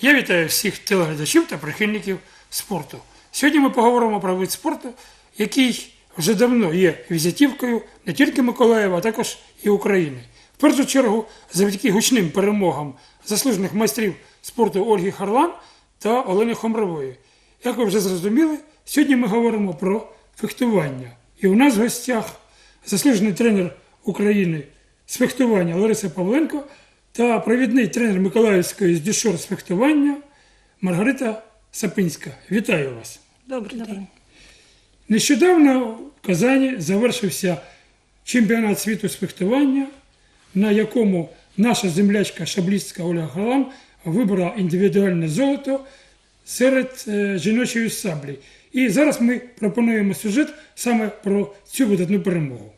Я вітаю всіх телеглядачів та прихильників спорту. Сьогодні ми поговоримо про вид спорту, який вже давно є візитівкою не тільки Миколаєва, а також і України. В першу чергу, завдяки гучним перемогам заслужених майстрів спорту Ольги Харлан та Олени Хомрової. Як ви вже зрозуміли, сьогодні ми говоримо про фехтування. І у нас в гостях заслужений тренер України з фехтування Лариса Павленко та провідний тренер Миколаївської з дюшор з фехтування Маргарита Сапинська. Вітаю вас! Добрий день. Нещодавно в Казані завершився чемпіонат світу з фехтування, на якому наша землячка шаблістська Ольга Галам вибрала індивідуальне золото серед е, жіночої саблі. І зараз ми пропонуємо сюжет саме про цю видатну перемогу.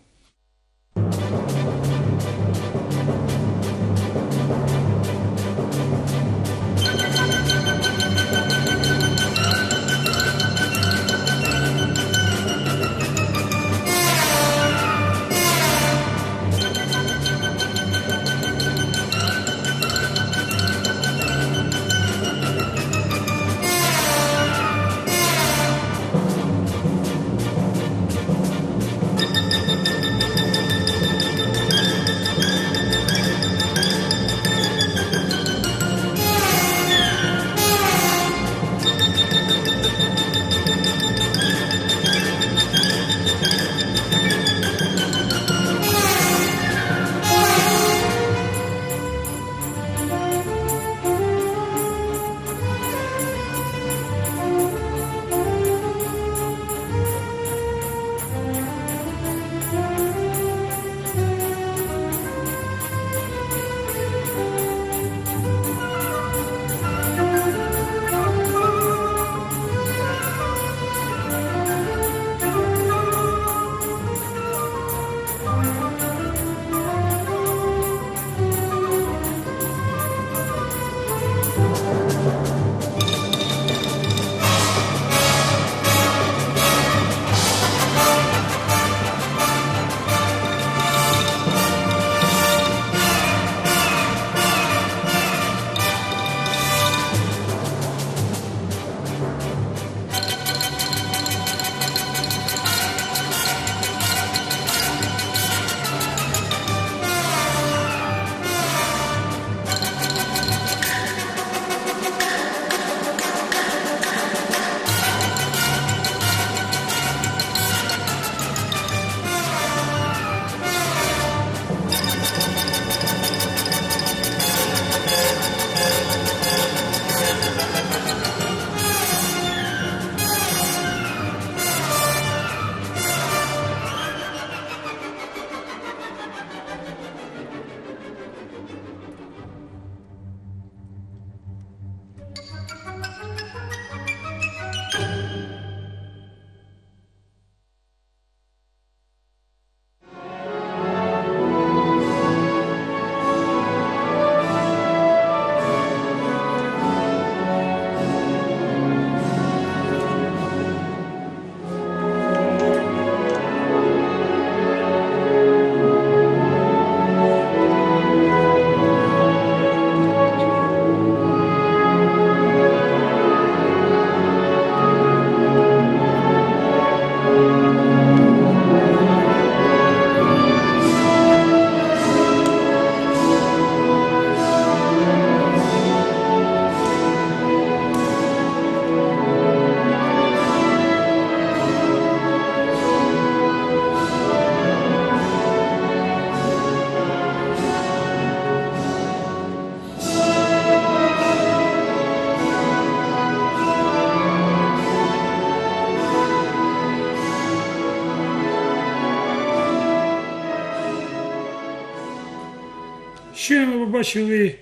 Побачили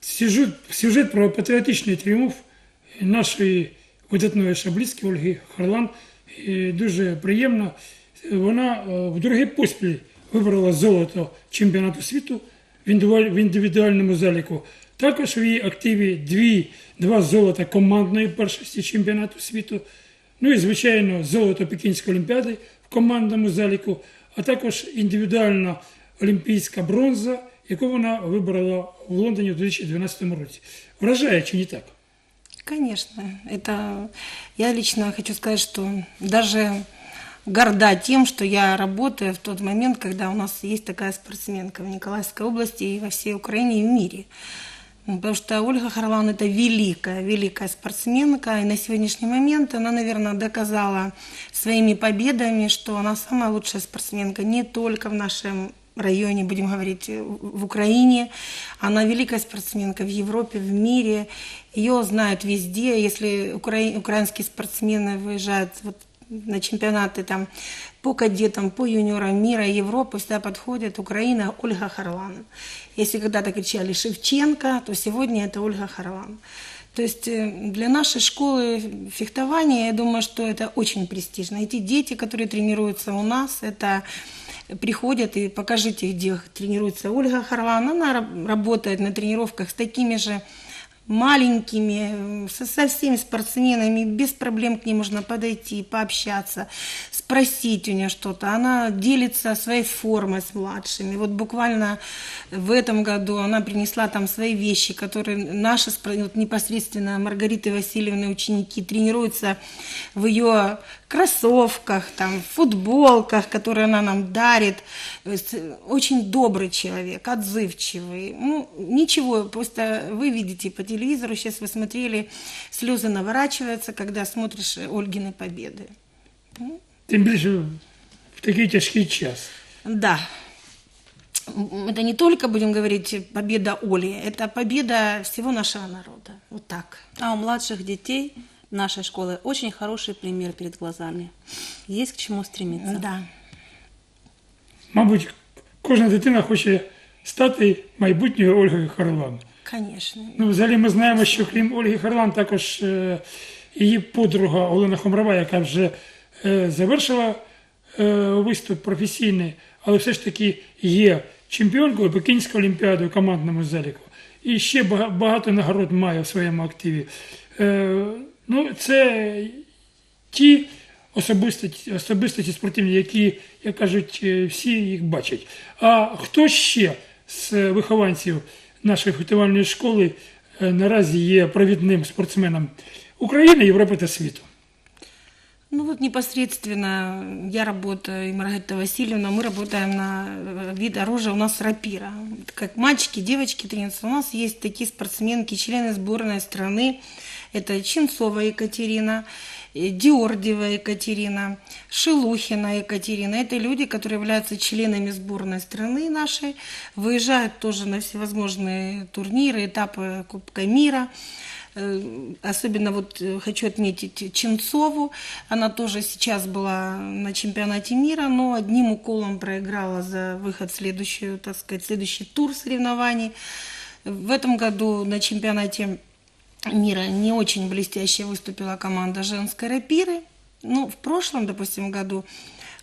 сюжет, сюжет про патріотичний тріумф нашої видатної шаблістки Ольги Харлан. І дуже приємно. Вона е, в другий поспіль вибрала золото чемпіонату світу в індивідуальному заліку. Також в її активі дві, два золота командної першості чемпіонату світу. Ну і, звичайно, золото Пекінської олімпіади в командному заліку, а також індивідуальна олімпійська бронза яку вона вибрала в Лондоні у 2012 році. Вражає чи не так? Конечно, это я лично хочу сказать, что даже горда тем, что я работаю в тот момент, когда у нас есть такая спортсменка в Николаевской области и во всей Украине и в мире. Ну, Потому что Ольга Харлан это великая, великая спортсменка, и на сегодняшний момент она, наверное, доказала своими победами, что она самая лучшая спортсменка не только в нашем районе, будем говорить, в Украине. Она великая спортсменка в Европе, в мире. Ее знают везде. Если укра- украинские спортсмены выезжают вот на чемпионаты там, по кадетам, по юниорам мира, Европы, всегда подходит Украина, Ольга Харлан. Если когда-то кричали Шевченко, то сегодня это Ольга Харлан. То есть э, для нашей школы фехтования, я думаю, что это очень престижно. Эти дети, которые тренируются у нас, это приходят и покажите, где тренируется Ольга Харлан. Она раб- работает на тренировках с такими же маленькими, э, со, всеми спортсменами, без проблем к ней можно подойти, пообщаться, спросить у нее что-то. Она делится своей формой с младшими. Вот буквально в этом году она принесла там свои вещи, которые наши вот непосредственно Маргариты Васильевны ученики тренируются в ее кроссовках, там, футболках, которые она нам дарит. Э, Очень добрый человек, отзывчивый. Ну, ничего, просто вы видите по телевизору, сейчас вы смотрели, слезы наворачиваются, когда смотришь э, Ольгины победы. Тим більше в такий тяжкий час. Да. Это не только, будем говорить, победа Оли, это победа всего нашего народа. Вот так. А у младших детей нашей школы очень хороший пример перед глазами. Есть к чему стремиться. Да. Мабуть, кожна дитина хоче стати майбутньою Ольгою Харлан. Конечно. Ну, взагалі ми знаємо, що крім Ольги Харлан, також е, її подруга Олена Хомрова, яка вже е, завершила е, виступ професійний, але все ж таки є чемпіонкою Пекінської олімпіади у командному заліку. І ще багато нагород має в своєму активі. Е, ну, це ті особистості, особистості спортивні, які, як кажуть, е, всі їх бачать. А хто ще з е, вихованців нашої фехтувальної школи е, наразі є провідним спортсменом України, Європи та світу? Ну вот непосредственно я работаю, и Маргарита Васильевна, мы работаем на э, вид оружия, у нас рапира. Как мальчики, девочки тренируются. У нас есть такие спортсменки, члены сборной страны. Это Чинцова Екатерина, э, Диордева Екатерина, Шелухина Екатерина. Это люди, которые являются членами сборной страны нашей, выезжают тоже на всевозможные турниры, этапы Кубка мира. Э, Особенно вот э, хочу отметить Ченцову. Она тоже сейчас была на чемпионате мира, но одним уколом проиграла за выход в следующую, так сказать, следующий тур соревнований. В этом году на чемпионате мира не очень блестяще выступила команда женской рапиры. Ну, в прошлом, допустим, году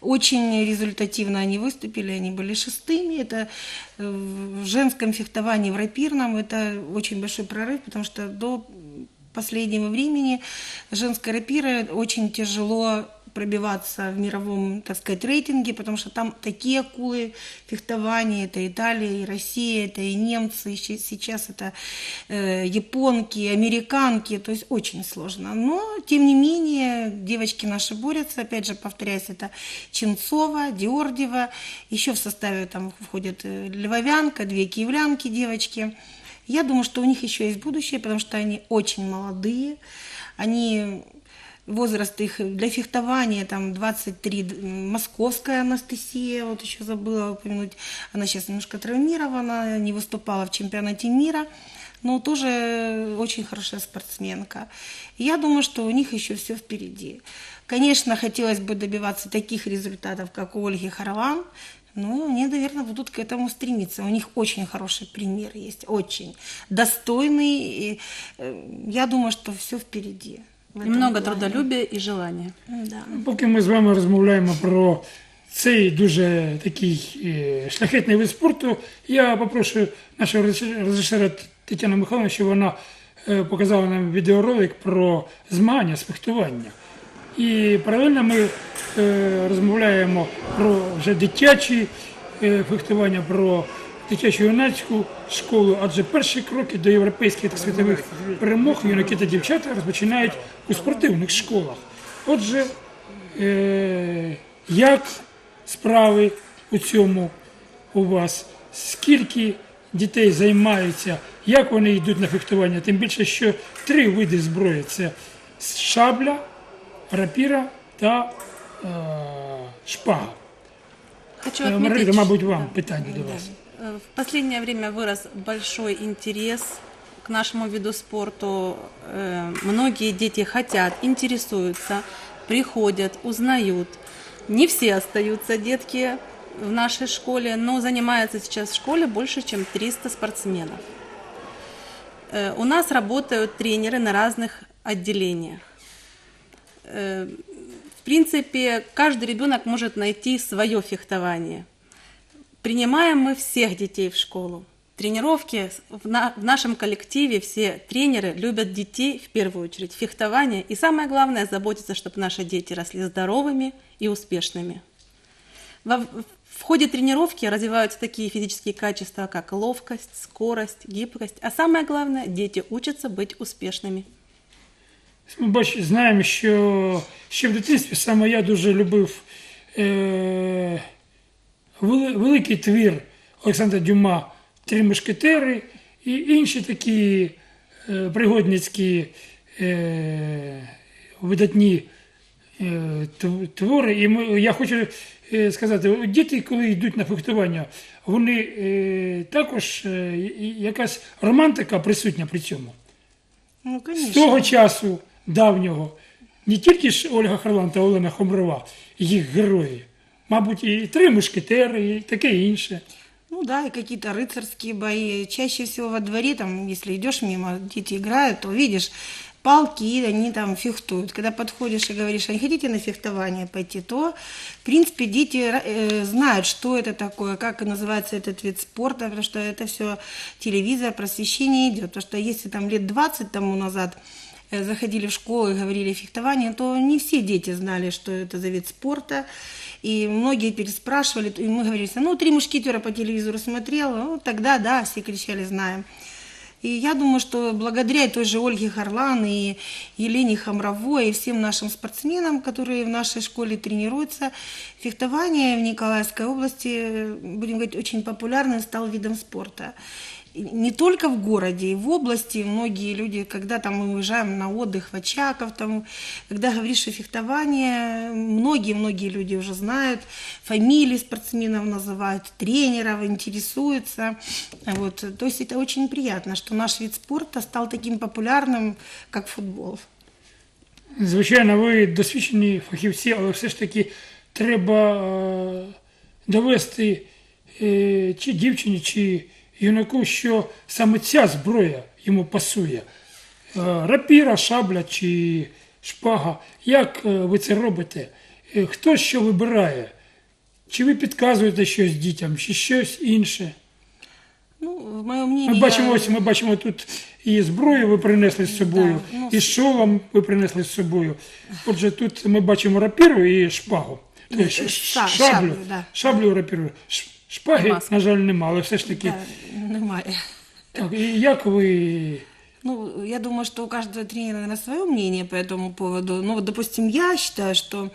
очень результативно они выступили, они были шестыми. Это э, в женском фехтовании, в рапирном, это очень большой прорыв, потому что до последнего времени женская рапира очень тяжело пробиваться в мировом, так сказать, рейтинге, потому что там такие акулы фехтования, это Италия, и Россия, это и немцы, и сейчас это э, японки, американки, то есть очень сложно. Но, тем не менее, девочки наши борются, опять же, повторяюсь, это Ченцова, Диордева, еще в составе там входят э, Львовянка, две киевлянки девочки. Я думаю, что у них еще есть будущее, потому что они очень молодые, они возраст их для фехтования там 23, д- м, московская Анастасия, вот еще забыла упомянуть, она сейчас немножко травмирована, не выступала в чемпионате мира, но тоже очень хорошая спортсменка. Я думаю, что у них еще все впереди. Конечно, хотелось бы добиваться таких результатов, как у Ольги Харлан, ну, они, наверное, будут к этому стремиться. У них очень хороший пример есть, очень достойный. И, э, я думаю, что все впереди. в И этом много плане. трудолюбия и желания. Да. Поки ми з вами розмовляємо про цей дуже такий е, шляхетний вид спорту, я попрошу нашого режисера- режисера Тетяну Михайловну, щоб вона е, показала нам відеоролик про змагання з фехтування. І паралельно ми е, розмовляємо про вже дитячі е, фехтування, про дитячо-юнацьку школу, адже перші кроки до європейських та світових перемог юнаки та дівчата розпочинають у спортивних школах. Отже, е- як справи у цьому у вас? Скільки дітей займаються, як вони йдуть на фехтування? Тим більше, що три види зброї це шабля, рапіра та е- шпага. Хочу Е, отметить, Маргарита, мабуть, да. вам питання до вас. Э, В последнее время вырос большой интерес к нашему виду спорту. Э, Многие дети хотят, интересуются, приходят, узнают. Не все остаются детки в нашей школе, но занимается сейчас в школе больше, чем 300 спортсменов. Э, У нас работают тренеры на разных отделениях. Принципе, каждый ребенок может найти свое фехтование. Принимаем мы всех детей в школу. Тренировки в, на- в нашем коллективе все тренеры любят детей в первую очередь, фехтование. И самое главное, заботиться, чтобы наши дети росли здоровыми и успешными. Во- в ходе тренировки развиваются такие физические качества, как ловкость, скорость, гибкость. А самое главное, дети учатся быть успешными. Ми бач, знаємо, що ще в дитинстві саме я дуже любив е, великий твір Олександра Дюма Три мушкетери і інші такі е, пригодницькі е, видатні е, твори. І ми, я хочу е, сказати, діти, коли йдуть на фехтування, вони е, також е, якась романтика присутня при цьому. Ну, З того часу давнього не тільки ж Ольга Харлан та Олена Хомрова, їх герої, мабуть, і три мушкетери, і таке інше. Ну да, и какие-то рыцарские бои. Чаще всего во дворе, там, если идешь мимо, дети играют, то видишь палки, и они там фехтуют. Когда подходишь и говоришь, а не хотите на фехтование пойти, то, в принципе, дети э, знают, что это такое, как называется этот вид спорта, потому что это все телевизор, просвещение идет. Потому что если там лет 20 тому назад э, заходили в школу и говорили о фехтовании, то не все дети знали, что это за вид спорта. И многие переспрашивали, и мы говорили, ну, три мушкетера по телевизору смотрела, ну, тогда, да, все кричали, знаем. И я думаю, что благодаря той же Ольге Харлан и Елене Хамровой и всем нашим спортсменам, которые в нашей школе тренируются, фехтование в Николаевской области, э, будем говорить, очень популярным стал видом спорта И не только в городе, и в области многие люди, когда там мы уезжаем на отдых в Очаков, там, когда говоришь о фехтовании, многие-многие люди уже знают, фамилии спортсменов называют, тренеров, интересуются. Вот. То есть это очень приятно, что наш вид спорта стал таким популярным, как футбол. Звичайно, ви досвідчені фахівці, але все ж таки треба е, довести е, чи дівчині, чи юнаку, що саме ця зброя йому пасує. Е, Рапіра, шабля чи шпага. Як е, ви це робите? Е, Хто що вибирає? Чи ви підказуєте щось дітям, чи щось інше? Ну, в моем мнении... Ми бачимо, я- ось ми бачимо тут і зброю ви принесли з собою, Да, ну, і шолом ви принесли з собою. Отже, тут ми бачимо рапіру і шпагу. Тобто, шаблю, шаблю, да. шаблю рапіру. Шпаги, Маску. на жаль, нема, але все ж таки. Да, немає. Так, і як ви Ну, я думаю, что у каждого тренера, наверное, свое мнение по этому поводу. Ну, вот, допустим, я считаю, что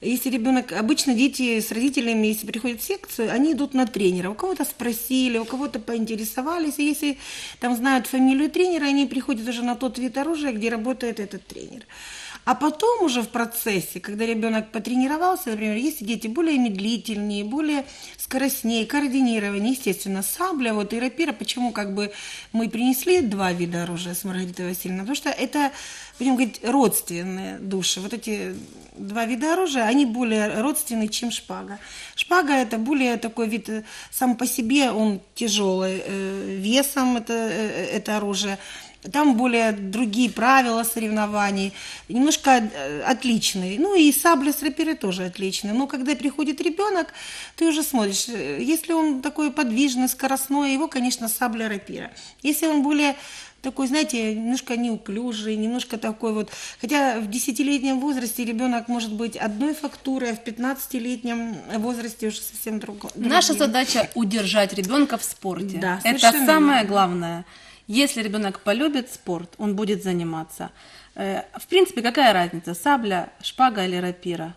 если ребенок, обычно дети с родителями, если приходят в секцию, они идут на тренера. У кого-то спросили, у кого-то поинтересовались. И если там знают фамилию тренера, они приходят уже на тот вид оружия, где работает этот тренер. А потом уже в процессе, когда ребенок потренировался, например, если дети более медлительнее, более скоростнее, координированнее, естественно, сабля, вот и рапира, почему как бы мы принесли два вида оружия с Маргаритой Васильевной, потому что это, будем говорить, родственные души. Вот эти два вида оружия, они более родственные, чем шпага. Шпага это более такой вид, э, сам по себе он тяжелый, э, весом это, э, это оружие. Там более другие правила соревнований, немножко э, отличные. Ну и сабля с рапирой тоже отличные. Но когда приходит ребенок, ты уже смотришь, э, если он такой подвижный, скоростной, его, конечно, сабля рапира. Если он более такой, знаете, немножко неуклюжий, немножко такой вот. Хотя в 10-летнем возрасте ребенок может быть одной фактуры, а в 15-летнем возрасте уже совсем друго- другим. Наша задача удержать ребенка в спорте. Да, Это самое главное. Если ребенок полюбит спорт, он будет заниматься. Э, В принципе, какая разница, сабля, шпага или рапира?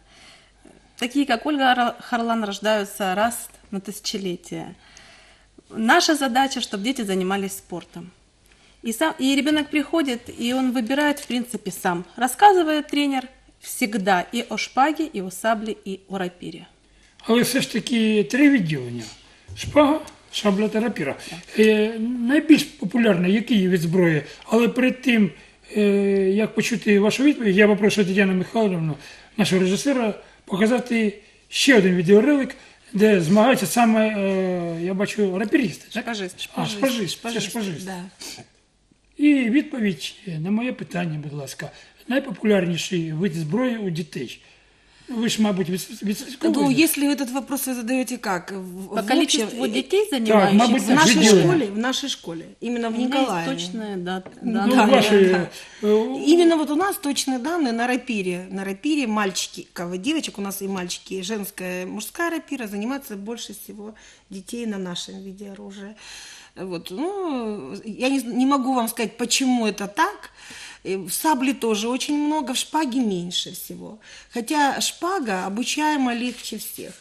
Такие, как Ольга Харлан, рождаются раз на тысячелетие. Наша задача, чтобы дети занимались спортом. И, сам, и ребенок приходит, и он выбирает, в принципе, сам. Рассказывает тренер всегда и о шпаге, и о сабле, и о рапире. Але все ж таки три відділення: шпага, шабля та рапіра. Е, найбільш популярний який від зброї, але перед тим, е, як почути вашу відповідь, я попрошу Тетяну Михайловну, нашого режисера, показати ще один відеоролик, де змагаються саме, е, я бачу, рапіристи. Так? Шпажист. А, шпажист, це шпажист. Да. І відповідь на моє питання, будь ласка, найпопулярніший вид зброї у дітей. Ви ж, мабуть, від, від Ну, військової. если этот вопрос вы задаете как? В- По в количеству общем, детей, мабуть, занимающихся В нашей Определенно. школе, в нашей школе, именно в У меня есть Николаеве. точные даты. Ну, да, Ну, да. ваші, да. е, Именно вот у нас точные данные на рапире. На рапире мальчики, кого девочек, у нас и мальчики, и женская, мужская рапира занимается больше всего детей на нашем виде оружия. Вот, ну, я не, не могу вам сказать, почему это так. в сабле тоже очень много, в шпаге меньше всего. Хотя шпага обучаема легче всех.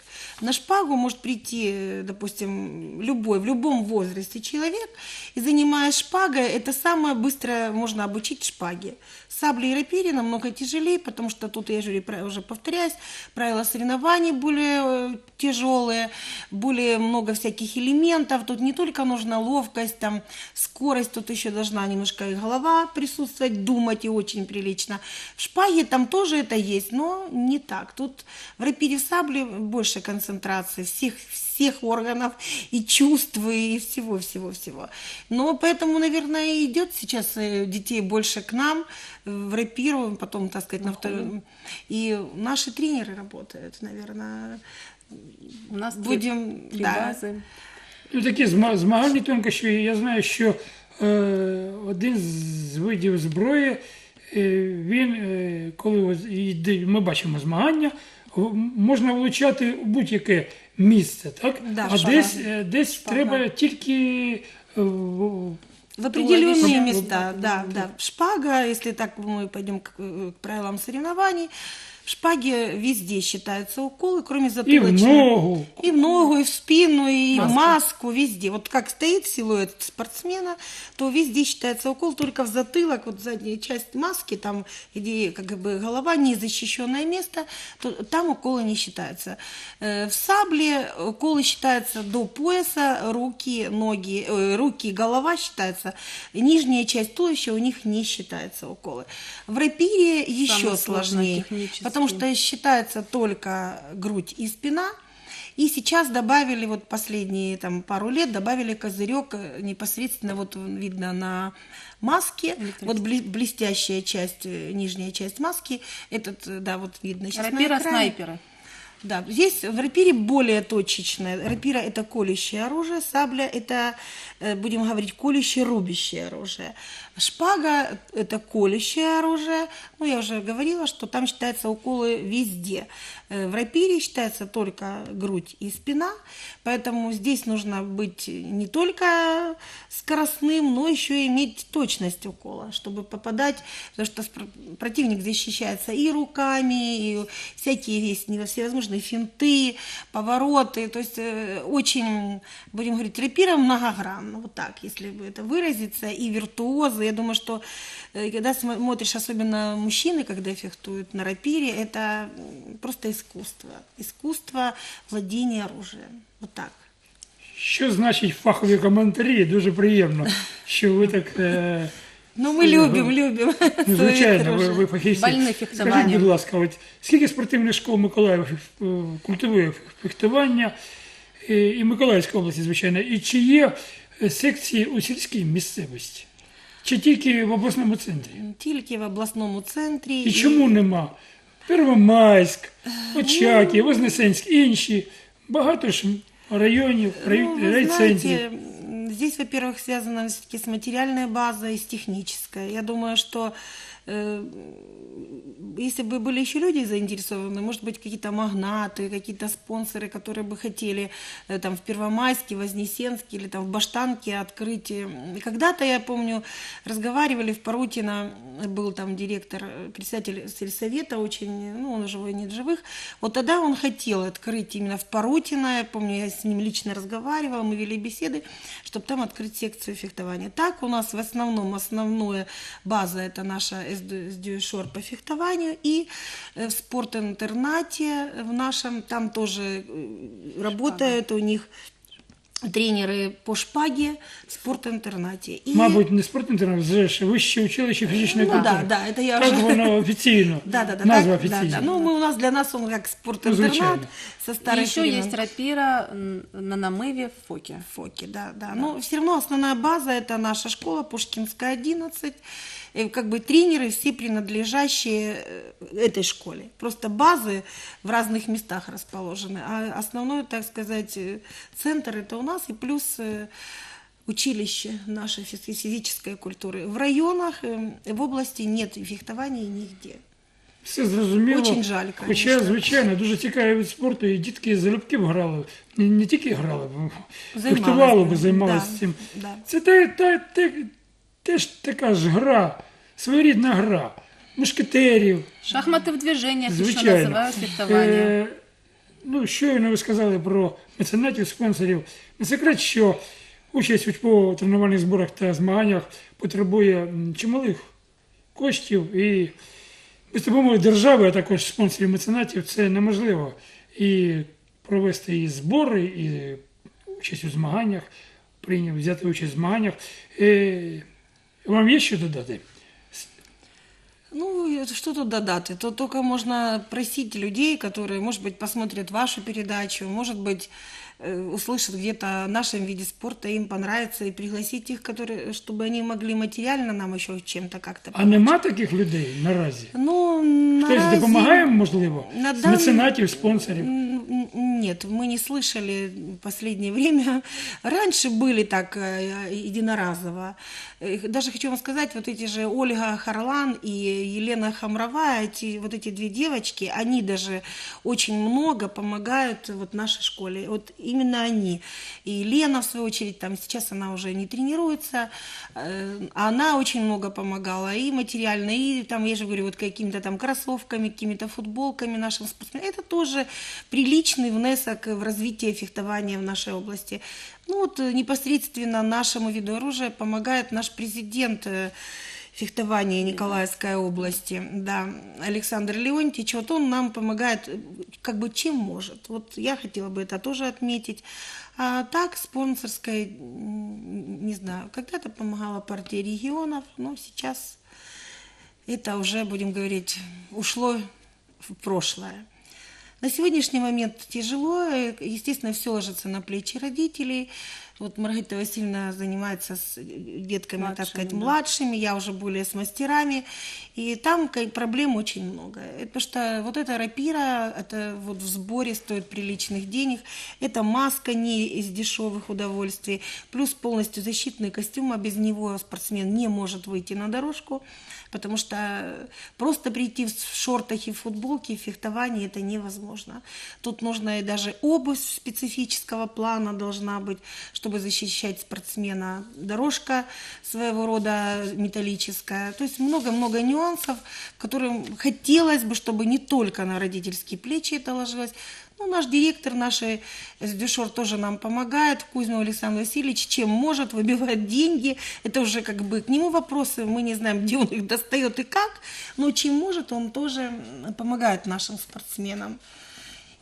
На шпагу может прийти, э, допустим, любой, в любом возрасте человек, и занимаясь шпагой, это самое быстрое можно обучить шпаге. Сабли и рапире намного тяжелее, потому что тут, я же уже повторяюсь, правила соревнований более э, тяжелые, более много всяких элементов. Тут не только нужна ловкость, там, скорость, тут еще должна немножко и голова присутствовать, думать и очень прилично. В шпаге там тоже это есть, но не так. Тут в рапире в сабле больше концентрации всех, всех органов и чувств, и всего-всего-всего. Но поэтому, наверное, и идет сейчас э, детей больше к нам э, в рапиру, потом, так сказать, на втором. И наши тренеры работают, наверное. У нас три- Будем, три да. базы. ну, такі зма- змагальні тонкощі. Я знаю, що е, один з видів зброї, е, він, е, коли ось йде- ми бачимо змагання, в- можна влучати у будь-яке місце, так? Да, а шпага. десь, десь треба тільки в- В определенные места, да, да. Шпага, если так мы пойдем к, к правилам соревнований, в шпаге везде считаются уколы, кроме і в затылочной. ногу. И в ногу, и в спину, и Маску. в маску, везде. Вот как стоит силуэт спортсмена, то везде считается укол, только в затылок, вот задняя часть маски, там, где как бы голова, незащищенное место, то там уколы не считаются. Э, В сабле уколы считаются до пояса, руки, ноги, э, руки и голова считаются. Нижняя часть туловища у них не считается уколы. В рапире еще сложно сложнее. Потому что считается только грудь и спина. И сейчас добавили, вот последние там, пару лет, добавили козырек э, непосредственно, вот видно на маске, вот бле- блестящая часть, э, нижняя часть маски, этот, э, да, вот видно сейчас Рапира экране. снайперы. Да, здесь в рапире более точечное. Рапира это колющее оружие, сабля это, э, будем говорить, колющее, рубящее оружие. Шпага это колющее оружие. Ну, я уже говорила, что там считаются уколы везде. Э, В рапире считается только грудь и спина, поэтому здесь нужно быть не только скоростным, но еще и иметь точность укола, чтобы попадать, потому что противник защищается и руками, и всякие есть всевозможные финты, повороты, то есть э, очень, будем говорить, рапира многогранно, вот так, если бы это выразиться, и виртуозы, я думаю, что э, когда смо- смотришь, особенно мужчины, когда фехтуют на рапире, это м, просто искусство, искусство владения оружием, вот так. Що значить фахові коментарі? Дуже приємно, що ви так. Е, Ну, мы любим, любим. Ну, своих Звичайно, ви, оружий. ви фахівці. Больне Скажіть, фехтування. будь ласка, от скільки спортивних школ Миколаєва фех- культивує фехтування і, і Миколаївської області, звичайно, і чи є е, секції у сільській місцевості? Чи тільки в обласному центрі? Тільки в обласному центрі. І чому нема? Первомайськ, Очаків, Вознесенськ, інші. Багато ж районів, рай, Ну, вы райцентрів. знаете, м, Здесь, во-первых, связано все-таки с материальной базой и с технической. Я думаю, что э, если бы были еще люди заинтересованы, может быть, какие-то магнаты, какие-то спонсоры, которые бы хотели э, там в Первомайске, Вознесенске или там в Баштанке открыть. э, Когда-то, я помню, разговаривали в Парутино, был там директор, э, председатель сельсовета, очень, ну, он живой, нет живых. Вот тогда он хотел открыть именно в Парутино, я помню, я с ним лично разговаривала, мы вели беседы, чтобы там открыть секцию фехтования. Так у нас в основном, основная база это наша СДЮШОР по фехтованию и э, в спортинтернате в нашем, там тоже э, работают у них тренеры по шпаге в спортинтернаті. І... Мабуть, не спортінтернат, вже ж вище училище фізичної Ну культури. да, да, это я Так уже- воно офіційно. Да, да, да. Назва так, да, офіційна. да. Ну, мы, у нас для нас он как спортинтернат звичайно. со И старых еще времен. есть рапира м, на намыве в Фоке. Фоки, да, да. Но все равно основная база это наша школа Пушкинская 11. И как бы тренеры все принадлежащие э, этой школе. Просто базы в разных местах расположены. А основной, так сказать, э, центр это у нас и плюс э, училище нашей физи- физической культуры. В районах, э, в области нет фехтования нигде. Все зрозуміло. Очень жаль, Хоча, конечно. звичайно, дуже цікавий від спорту, і дітки залюбки б грали. Не, не тільки грали, б, Займались фехтували би, б, займалися да, цим. да. Це те, те, те, теж така ж гра, своєрідна гра. Мушкетерів. Шахматы в движениях еще Звичайно. называют фехтование. Е, ну, щойно ви сказали про меценатів, спонсорів. Не секрет, що участь у учбово-тренувальних зборах та змаганнях потребує чималих коштів і без допомоги держави, а також спонсорів меценатів, це неможливо. І провести і збори, і участь у змаганнях, прийняв, взяти участь в змаганнях. Е, вам є що додати? Ну, что тут додать? То только можно просить людей, которые, может быть, посмотрят вашу передачу, может быть, услышат где-то о нашем виде спорта, им понравится, и пригласить их, которые, чтобы они могли материально нам еще чем-то как-то А нема таких людей наразі? Ну, Хтось наразі- допомагає, можливо, на з даний- меценатів, спонсорів. М, м, Нет, мы не слышали в последнее время. Раньше были так э, единоразово. Э, Даже хочу вам сказать, вот эти же Ольга Харлан и Елена Хамрова, эти, вот эти две девочки, они даже очень много помогают вот нашей школе. Вот именно они. И Лена, в свою очередь, там сейчас она уже не тренируется, э, она очень много помогала и материально, и там, я же говорю, вот какими-то там кроссовками, какими-то футболками нашим спортсменам. Это тоже приличный внесок в развитие фехтования в нашей области. Ну вот э, непосредственно нашему виду оружия помогает наш президент э, фехтования Николаевской области, да, Александр Леонтьевич, вот он нам помогает как бы чем может. Вот я хотела бы это тоже отметить. А так, спонсорской, не знаю, когда-то помогала партия регионов, но сейчас это уже, будем говорить, ушло в прошлое. На сегодняшний момент тяжело, естественно, все ложится на плечи родителей. Вот Маргарита Васильевна занимается с детками, так Младшими, сказать, да. младшими, я уже более с мастерами. И там проблем очень много. Это Потому что вот эта рапира, это вот в сборе стоит приличных денег. Это маска не из дешевых удовольствий. Плюс полностью защитный костюм, а без него спортсмен не может выйти на дорожку. Потому что просто прийти в шортах и в футболке в фехтовании это невозможно. Тут нужна и даже обувь специфического плана должна быть, чтобы защищать спортсмена. Дорожка своего рода металлическая. То есть много-много нюансов, которые хотелось бы, чтобы не только на родительские плечи это ложилось, ну, наш директор, наш Дюшор тоже нам помогает, Кузьмин Александр Васильевич, чем может, выбивает деньги. Это уже как бы к нему вопросы, мы не знаем, где он их достает и как, но чем может, он тоже помогает нашим спортсменам.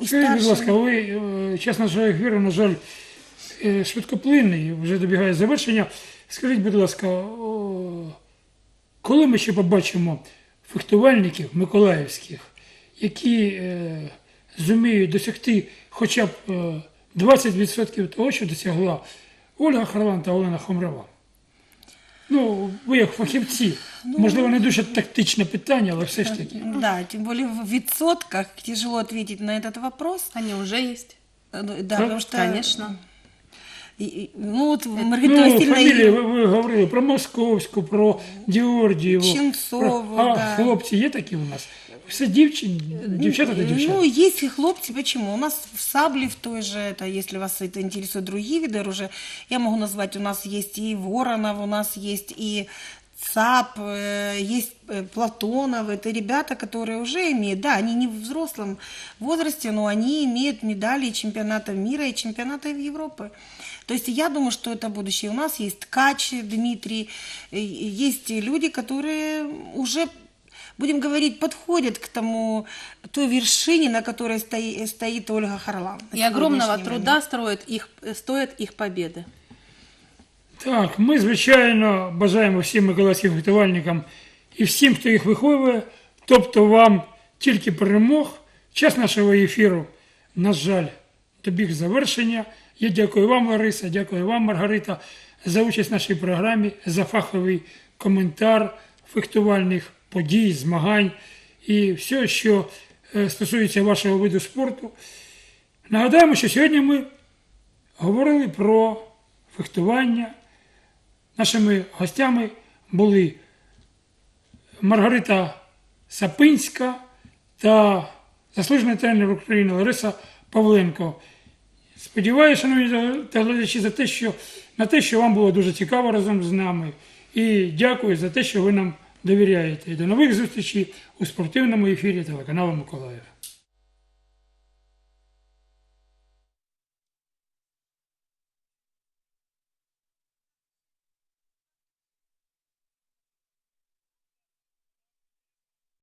И Скажіть, будь ласка, ви е, час нашого ефіру, на жаль, швидкоплинний, вже добігає завершення. Скажіть, будь ласка, о, коли ми ще побачимо фехтувальників миколаївських, які е, зуміють досягти хоча б е, 20% того, що досягла Ольга Харлан та Олена Хомрова? Ну, ви як фахівці, можливо, не дуже тактичне питання, але все ж таки. Да, тем более в відсотках тяжело ответить на этот вопрос. Они уже есть. Э, ну, Да, Ну, потому что Конечно. И- и- Ну, вот Маргарита Ну, Васильевна... фамілії ви, ви говорили про Московську, про Діордієву. Ченцову, про... А да. хлопці є такі у нас? Все дівчини, дівчата та дівчата. Ну, есть и хлопцы, почему? У нас в сабле в той же, это, если вас это интересует другие виды оружия, я могу назвать, у нас есть и Воронов, у нас есть и ЦАП, э, есть э, Платонов, это ребята, которые уже имеют, да, они не в взрослом возрасте, но они имеют медали чемпионата мира и чемпионата Европы. То есть я думаю, что это будущее. У нас есть Ткач Дмитрий, э, есть люди, которые уже будем говорить, подходят к тому, той вершине, на которой стоит, стоит Ольга Харлан. И огромного труда строят их, стоят их победы. Так, ми, звичайно, бажаємо всім миколаївським фехтувальникам і всім, хто їх виховує, тобто вам тільки перемог. Час нашого ефіру, на жаль, добіг завершення. Я дякую вам, Лариса, дякую вам, Маргарита, за участь в нашій програмі, за фаховий коментар фехтувальних подій, змагань і все, що е, стосується вашого виду спорту. Нагадаємо, що сьогодні ми говорили про фехтування. Нашими гостями були Маргарита Сапинська та заслужений тренер України Лариса Павленко. Сподіваюся, шановні телеглядачі, за те, що на те, що вам було дуже цікаво разом з нами. І дякую за те, що ви нам довіряєте. І до нових зустрічей у спортивному ефірі телеканалу Миколаїв.